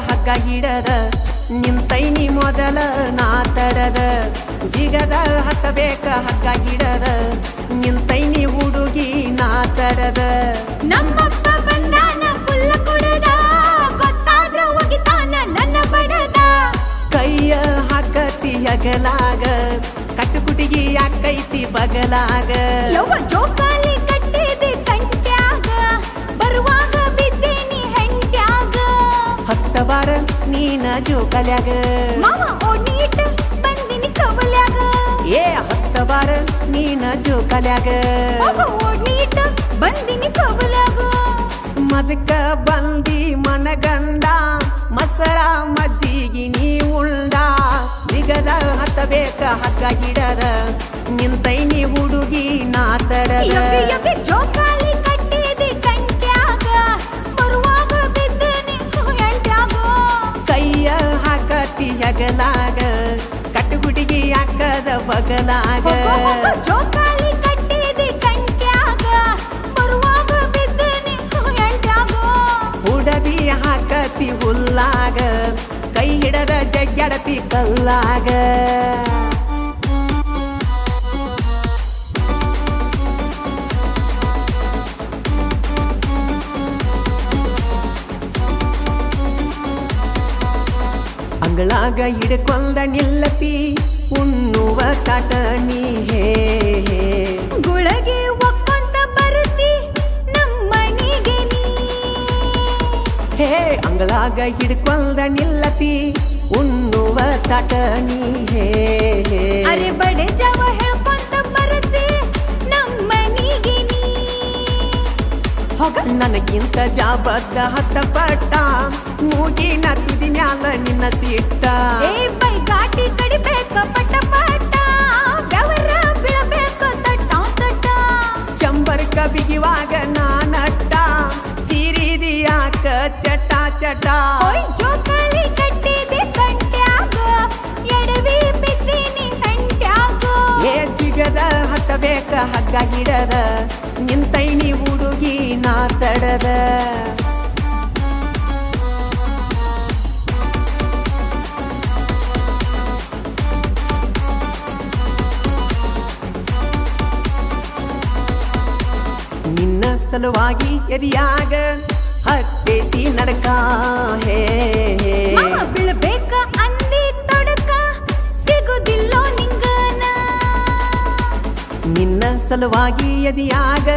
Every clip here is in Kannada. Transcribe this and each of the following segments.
ಹಿಡದ ತೈನಿ ಮೊದಲ ನಾ ತಡದ. ಜಿಗದ ಹತ್ತಬೇಕ ಹಗ್ಗ ಹಿಡದ ತೈನಿ ಹುಡುಗಿ ನಾ ತಡದ. ನಮ್ಮಪ್ಪ ಬಂದಾನ ಪುಲ್ಲ ಕುಡದ. ಗೊತ್ತಾದ್ರ ಒಗಿತಾನ ನನ್ನ ಬಡದ. ಕೈಯ ಹಗ್ಗತಿ ಅಗಲಾಗ ಕಟ್ಟುಕುಟಿಗಿ ಯಾಕೈತಿ ಬಗಲಾಗ. ಯವ್ವ ಜೋಕಾಲಿ ಜೋಕಲ್ಯಾಗ ಮಾವ ಓಡೀಟ ಬಂದಿನಿ ಕವಲ್ಯಾಗ. ಏ ಹತ್ತ ಬಾರ ನೀನ ಜೋಕಲ್ಯಾಗ ಓಡೀಟ ಬಂದಿನಿ ಕವಲ್ಯಾಗ. ಮದಕ ಬಂದಿ ಮನಗಂಡ ಮಸರ ಮಜ್ಜಿಗಿ ನೀ ಉಂಡ ನಿಗದ ಹತ್ತಬೇಕ ಹಗ್ಗ ಹಿಡದ ಹುಡುಗಿ ನಾ ಯವ್ವಿ ಯವ್ವಿ ಜೋಕಾಲಿ ಹಾಕತಿ ಹಗಲಾಗ ಕಟ್ಟುಗುಡಿಗಿ ಹಾಕದ ಬಗಲಾಗ ಜೋಕಾಲಿ ಕಟ್ಟಿದೆ ಕಂಟ್ಯಾಗ ಬರುವಾಗ ಬಿದ್ದೇನೆ ಎಂಟ್ಯಾಗ ಹುಡದಿ ಹಾಕತಿ ಹುಲ್ಲಾಗ ಕೈ ಹಿಡದ ಜಗ್ಗಡತಿ ಕಲ್ಲಾಗ ಅಂಗಳಾಗ ಹಿಡ್ಕೊಂಡ ನಿಲ್ಲತಿ ಉಣ್ಣುವ ತಾಟ ನೀ ಹೇ ಹೇ. ಗುಳಗಿ ಒಕ್ಕೊಂತ ಬರುತ್ತಿ ನಮ್ಮನಿಗೆ ನೀ ಹೇ ಅಂಗಳಾಗ ಹಿಡ್ಕೊಂಡ ನಿಲ್ಲತಿ ಉಣ್ಣುವ ತಾಟ ನೀ ಹೇ ಹೇ. ಅರೆ ಬಡೆ ನನಗಿಂತ ಜಾಬದ್ದ ಹತ್ತ ಪಟ್ಟ ಮೂಗಿನ ತುದಿ ಮ್ಯಾಲ ನಿನ್ನ ಸಿಟ್ಟ. ಏ ಬೈ ಗಾಟಿ ಕಡಿಬೇಕ ಪಟ್ಟ ಪಟ್ಟ. ಬೆವರ ಬೀಳಬೇಕ ತಟ್ಟ ತಟ್ಟ. ಚಂಬರ್ಕ ಬಿಗಿವಾಗ ನಾನಟ್ಟ. ಚಿರಿದಿಯಾಕ ಚಟ ಚಟ. ಜೋಕಲಿ ಜೋಕಾಲಿ ಕಟ್ಟಿದೆ ಕಂಟ್ಯಾಗ ಎಡವಿ ಬಿದ್ದೀನಿ ಹೆಂಟ್ಯಾಗ. ಏ ಜಿಗದ ಹತ್ತಬೇಕ ಹಗ್ಗ ಹಿಡದ ನಿಂತೈನಿ ಹುಡುಗಿ. ನಾ ತಡದ ನಿನ್ನ ಸಲುವಾಗಿ ಎದಿಯಾಗ ಹತ್ತೇತಿ ನಡಕ ಹೇ ಹೇ. ಬೀಳ್ಬೇಕ ಅಂದಿ ತೊಡಕ ಸಿಗುದಿಲ್ಲೋ ನಿಂಗನ ನಿನ್ನ ಸಲುವಾಗಿ ಎದಿಯಾಗ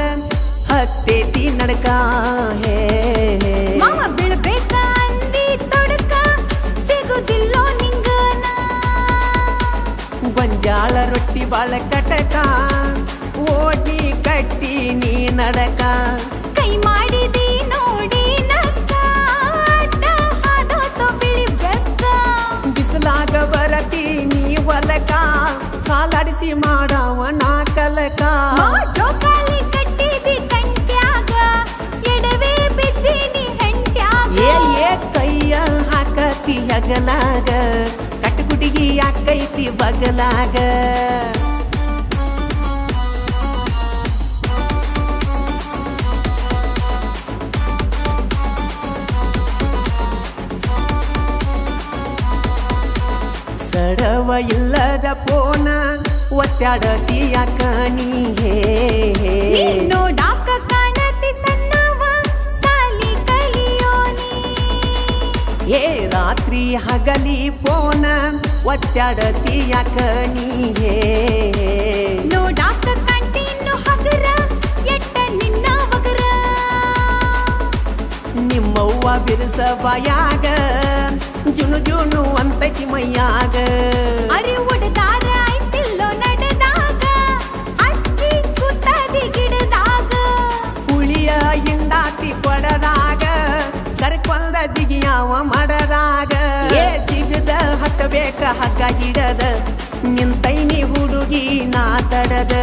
ಹತ್ತೇತಿ ನಡಕ ಹೇ ಬೀಳ್ಬೇಕ ಅಂದಿ ತೊಡಕ ಸಿಗುದಿಲ್ಲೋ ನಿಂಗನ? ಗೊಂಜಾಳ ರೊಟ್ಟಿ ಬಾಳ ಕಟಕ ಓಡಿ ಕಟ್ಟಿ ನೀ ನಡಕ. ಕೈ ಮಾಡಿದಿ ನೋಡಿ ಬಿಸಿಲಾಗ ಬರತಿ ನೀ ಹೊಲಕ ಕಾಲಾಡಿಸಿ ಮಾಡವ ಹಗಲಾಗ ಕಟ್ಟುಗುಡಿಗಿ ಯಾಕೈತಿ ಬಗಲಾಗ ಸಡವ ಇಲ್ಲದ ಪೋನ ಒತ್ತಾಡತಿ ಯಾಕ ನೀ ಹೇ ಹೇ. ನೀ ನೋಡಾಕ ರಾತ್ರಿ ಹಗಲಿ ಪೋನ ಒತ್ತಾಡತಿ ಕಣಿಯೇ. ನೋಡಾಕ ಕಂಟಿನ್ನು ಹಗರ ಎಟ್ಟ ನಿನ್ನ ಮಗರ? ನಿಮ್ಮವ್ವ ಬಿರುಸ ಬಾಯಾಗ ಜುನು ಜುನು ಅಂತಕಿ ಮೈಯಾಗ. ಅರೆ ಉಡದಾರ ಆಯ್ತಿಲ್ಲೋ ನಡೆದಾಗ? ಅಕ್ಕಿ ಕೂತದಿ ಗಿಡದಾಗ? ಹುಳಿಯ ಹಿಂಡಾತಿ ಕೊಡದಾಗ ಕರ್ಕೊಂದ ಜಿಗಿಯಾವ ಮಾಡದಾಗ ಏ ಹತ್ತಬೇಕ ಹಗ್ಗ ಹಿಡದ. ನಿಂತೈನಿ ಹುಡುಗಿ ನಾ ತಡದ.